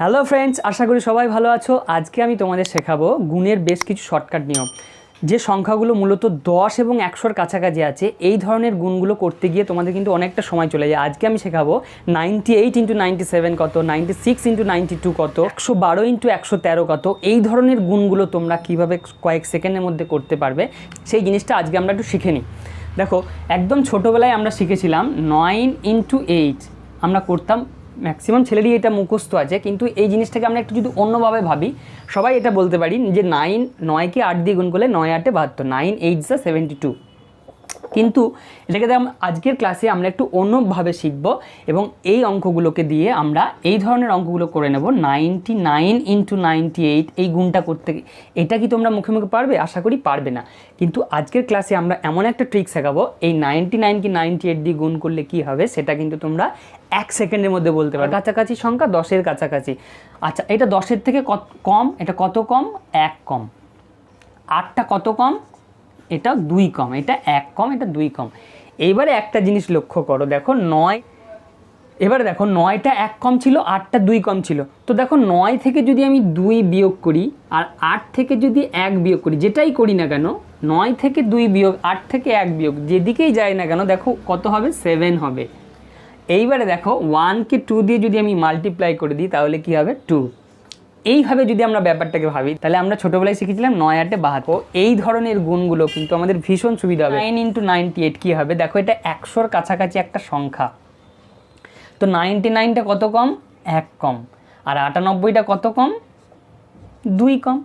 Hello friends আশা করি সবাই ভালো আছো। আজকে আমি তোমাদের শেখাবো গুণের বেশ কিছু শর্টকাট নিয়ম। যে সংখ্যাগুলো মূলত দশ এবং একশোর কাছাকাছি আছে, এই ধরনের গুণগুলো করতে গিয়ে তোমাদের কিন্তু অনেকটা সময় চলে যায়। আজকে আমি শেখাবো ninety eight into ninety seven কত ninety six into ninety two কত, একশো বারো ইন্টু একশো তেরো কত। এই ধরনের গুণগুলো তোমরা কীভাবে কয়েক সেকেন্ডের মধ্যে করতে পারবে, সেই জিনিসটা আজকে আমরা একটু শিখে নিই। দেখো, একদম ছোটোবেলায় আমরা শিখেছিলাম নাইন ইন্টু এইট আমরা করতাম ম্যাক্সিমাম ছেলেরই এটা মুখস্থ আছে, কিন্তু এই জিনিসটাকে আমরা একটু যদি অন্যভাবে ভাবি, সবাই এটা বলতে পারি যে নাইন নয়কে আট দিয়ে গুণ করলে নয় আটে বাহাত্তর নাইন এইট যা সেভেন্টি টু কিন্তু এটাকে দেখ আজকের ক্লাসে আমরা একটু অন্যভাবে শিখব এবং এই অঙ্কগুলোকে দিয়ে আমরা এই ধরনের অঙ্কগুলো করে নেব। Ninety nine into ninety eight এই গুণটা করতে এটা কি তোমরা মুখে মুখে পারবে? আশা করি পারবে না। কিন্তু আজকের ক্লাসে আমরা এমন একটা ট্রিক শেখাবো, এই নাইনটি নাইন কি নাইনটি এইট দিয়ে গুণ করলে কি হবে সেটা কিন্তু তোমরা এক সেকেন্ডের মধ্যে বলতে পারো কাছাকাছি সংখ্যা দশের কাছাকাছি। আচ্ছা এটা দশের থেকে কত কম? এটা কত কম? এক কম। আটটা কত কম? এটা দুই কম, এটা এক কম, এটা দুই কম। এইবারে একটা জিনিস লক্ষ্য করো, দেখো নয়, এবারে দেখো নয়টা এক কম ছিল, আটটা দুই কম ছিল। তো দেখো নয় থেকে যদি আমি দুই বিয়োগ করি, আর আট থেকে যদি এক বিয়োগ করি, যেটাই করি না কেন, নয় থেকে দুই বিয়োগ, আট থেকে এক বিয়োগ, যেদিকেই যায় না কেন, দেখো কত হবে? সেভেন হবে। এইবারে দেখো ওয়ানকে টু দিয়ে যদি আমি মাল্টিপ্লাই করে দিই, তাহলে কি হবে? টু। এইভাবে যদি আমরা ব্যাপারটাকে ভাবি, তাহলে আমরা ছোটোবেলায় শিখেছিলাম নয় আটে বাহাত্তর। এই ধরনের গুণগুলো কিন্তু আমাদের ভীষণ সুবিধা হবে। নাইন ইন্টু নাইনটি এইট কী হবে? দেখো, এটা একশোর কাছাকাছি একটা সংখ্যা। তো নাইনটি নাইনটা কত কম? এক কম। আর আটানব্বইটা কত কম? দুই কম।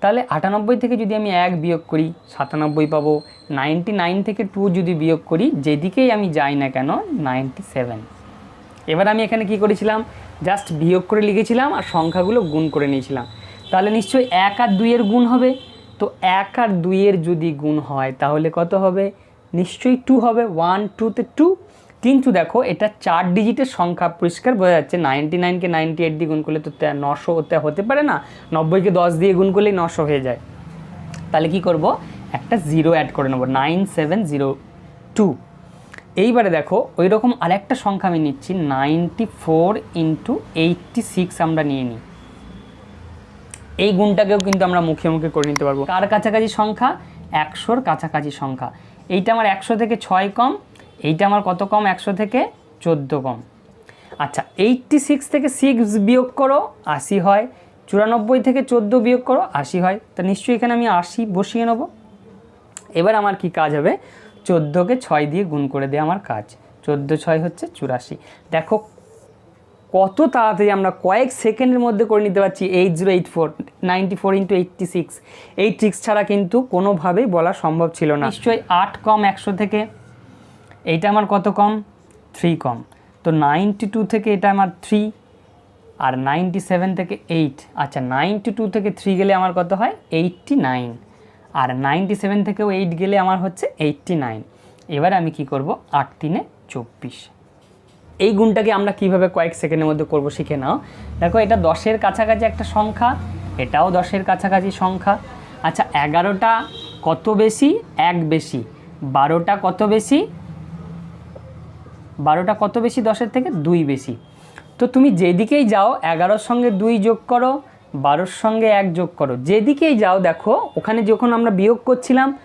তাহলে আটানব্বই থেকে যদি আমি এক বিয়োগ করি, সাতানব্বই পাবো। নাইনটি নাইন থেকে টু যদি বিয়োগ করি, যেদিকেই আমি যাই না কেন নাইনটি সেভেন এবার আমি এখানে কি করেছিলাম? জাস্ট বিয়োগ করে লিখেছিলাম আর সংখ্যাগুলো গুণ করে নিয়েছিলাম। তাহলে নিশ্চয়ই এক আর দুইয়ের গুণ হবে। তো এক আর দুইয়ের যদি গুণ হয়, তাহলে কত হবে? নিশ্চয়ই টু হবে। ওয়ান টুতে টু কিন্তু দেখো, এটা চার ডিজিটের সংখ্যা পরিষ্কার বোঝা যাচ্ছে। নাইনটি নাইনকে নাইনটি এইট দিয়ে গুণ করলে তো নশো হতে হতে পারে না। নব্বইকে দশ দিয়ে গুণ করলেই নশো হয়ে যায়। তাহলে কি করব? একটা জিরো অ্যাড করে নেব। নাইন সেভেন জিরো টু এইবারে দেখো ওই রকম আরেকটা সংখ্যা আমি নিচ্ছি ninety four into eighty six আমরা নিয়ে নিই। এই গুণটাকেও কিন্তু আমরা মুখে মুখে করে নিতে পারব। কার কাছাকাছি সংখ্যা? একশোর কাছাকাছি সংখ্যা। এইটা আমার একশো থেকে ছয় কম, এইটা আমার কত কম? একশো থেকে চোদ্দ কম। আচ্ছা এইটটি সিক্স থেকে সিক্স বিয়োগ করো, আশি হয়। চুরানব্বই থেকে চোদ্দ বিয়োগ করো, আশি হয়। তা নিশ্চয়ই এখানে আমি আশি বসিয়ে নেব। এবার আমার কি কাজ হবে? চোদ্দোকে ছয় দিয়ে গুণ করে দেওয়া আমার কাজ। চোদ্দ ছয় হচ্ছে চুরাশি। দেখো কত তাড়াতাড়ি আমরা কয়েক সেকেন্ডের মধ্যে করে নিতে পারছি eight zero eight four, ninety four into eighty six. এই ট্রিক্স ছাড়া কিন্তু কোনোভাবেই বলা সম্ভব ছিল না। নিশ্চয়ই আট কম একশো থেকে, এইটা আমার কত কম? থ্রি কম। তো নাইনটি টু থেকে এটা আমার থ্রি আর নাইনটি সেভেন থেকে এইট। আচ্ছা নাইনটি টু থেকে থ্রি গেলে আমার কত হয়? Eighty nine. আর নাইনটি সেভেন থেকেও এইট গেলে আমার হচ্ছে এইটটি নাইন এবার আমি কি করব? আট তিনে চব্বিশ। এই গুণটাকে আমরা কীভাবে কয়েক সেকেন্ডের মধ্যে করব শিখে নাও। দেখো, এটা দশের কাছাকাছি একটা সংখ্যা, এটাও দশের কাছাকাছি সংখ্যা। আচ্ছা এগারোটা কত বেশি? এক বেশি। বারোটা কত বেশি? বারোটা কত বেশি? দশের থেকে দুই বেশি। তো তুমি যেদিকেই যাও, এগারোর সঙ্গে দুই যোগ করো বারোর সঙ্গে এক যোগ করো। যেদিকেই যাও, দেখো, ওখানে যখন আমরা বিয়োগ করছিলাম,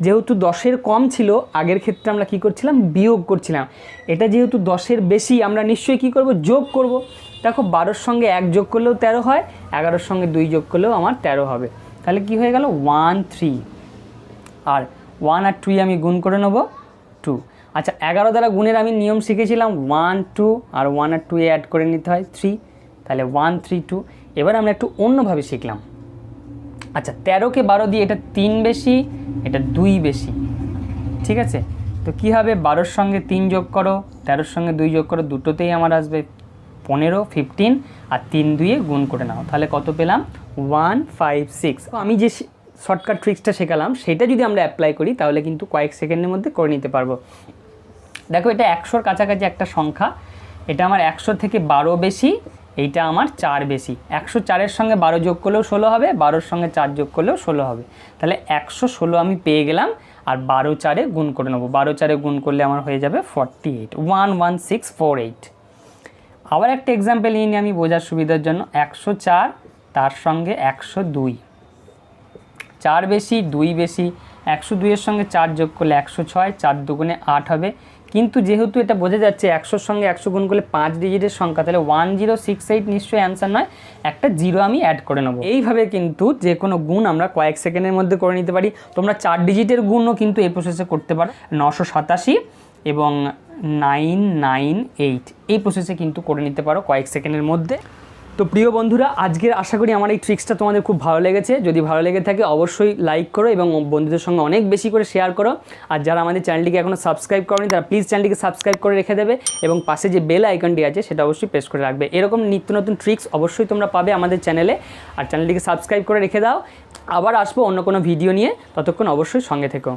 যেহেতু দশের কম ছিল, আগের ক্ষেত্রে আমরা কি করছিলাম? বিয়োগ করছিলাম। এটা যেহেতু দশের বেশি, আমরা নিশ্চয়ই কি করব? যোগ করব। দেখো, বারোর সঙ্গে এক যোগ করলেও তেরো হয়, এগারোর সঙ্গে দুই যোগ করলেও আমার তেরো হবে। তাহলে কি হয়ে গেল? One, three. আর ওয়ান আর টুই আমি গুণ করে নেব টু। আচ্ছা এগারো দ্বারা গুণের আমি নিয়ম শিখেছিলাম, ওয়ান, টু। আর ওয়ান আর টু অ্যাড করে নিতে হয়, থ্রি। তাহলে ওয়ান, থ্রি, টু। এবার আমরা একটু অন্যভাবে শিখলাম। আচ্ছা তেরোকে বারো দিয়ে এটা তিন বেশি, এটা দুই বেশি, ঠিক আছে? তো কী হবে? বারোর সঙ্গে তিন যোগ করো, তেরোর সঙ্গে দুই যোগ করো, দুটোতেই আমার আসবে পনেরো ফিফটিন আর তিন দুইয়ে গুণ করে নাও। তাহলে কত পেলাম? ওয়ান ফাইভ সিক্স আমি যে শর্টকাট ট্রিক্সটা শেখালাম, সেটা যদি আমরা অ্যাপ্লাই করি, তাহলে কিন্তু কয়েক সেকেন্ডের মধ্যে করে নিতে পারব। দেখো, এটা একশোর কাছাকাছি একটা সংখ্যা, এটা আমার একশো থেকে বারো বেশি এইটা আমার চার বেশি। একশো চারের সঙ্গে বারো যোগ করলেও ষোলো হবে, বারোর সঙ্গে চার যোগ করলেও ষোলো হবে। তাহলে একশো ষোলো আমি পেয়ে গেলাম আর বারো চারে গুণ করে নেব। বারো চারে গুণ করলে আমার হয়ে যাবে forty eight one one six four eight আবার একটা এক্সাম্পল নিয়ে আমি বোঝার সুবিধার জন্য। একশো চার, তার সঙ্গে একশো দুই। চার বেশি, দুই বেশি। একশো দুইয়ের সঙ্গে চার যোগ করলে একশো ছয়, চার দুগুণে আট হবে। কিন্তু যেহেতু এটা বোঝা যাচ্ছে একশোর সঙ্গে একশো গুণ করলে পাঁচ ডিজিটের সংখ্যা, তাহলে ওয়ান জিরো সিক্স এইট নিশ্চয়ই অ্যান্সার নয়, একটা জিরো আমি অ্যাড করে নেব। এইভাবে কিন্তু যে কোনো গুণ আমরা কয়েক সেকেন্ডের মধ্যে করে নিতে পারি। তোমরা চার ডিজিটের গুণও কিন্তু এই প্রসেসে করতে পারো। নশো সাতাশি এবং নাইন নাইন এইট এই প্রসেসে কিন্তু করে নিতে পারো কয়েক সেকেন্ডের মধ্যে। তো প্রিয় বন্ধুরা, আজকের আশা করি আমার এই ট্রিক্সটা তোমাদের খুব ভালো লেগেছে। যদি ভালো লেগে থাকে, অবশ্যই লাইক করো এবং বন্ধুদের সঙ্গে অনেক বেশি করে শেয়ার করো। আর যারা আমাদের চ্যানেলটিকে এখনও সাবস্ক্রাইব করনি, তারা প্লিজ চ্যানেলটিকে সাবস্ক্রাইব করে রেখে দেবে এবং পাশে যে বেল আইকনটি আছে, সেটা অবশ্যই প্রেস করে রাখবে। এরকম নিত্য নতুন ট্রিক্স অবশ্যই তোমরা পাবে আমাদের চ্যানেলে আর চ্যানেলটিকে সাবস্ক্রাইব করে রেখে দাও। আবার আসব অন্য কোনো ভিডিও নিয়ে। ততক্ষণ অবশ্যই সঙ্গে থেকো।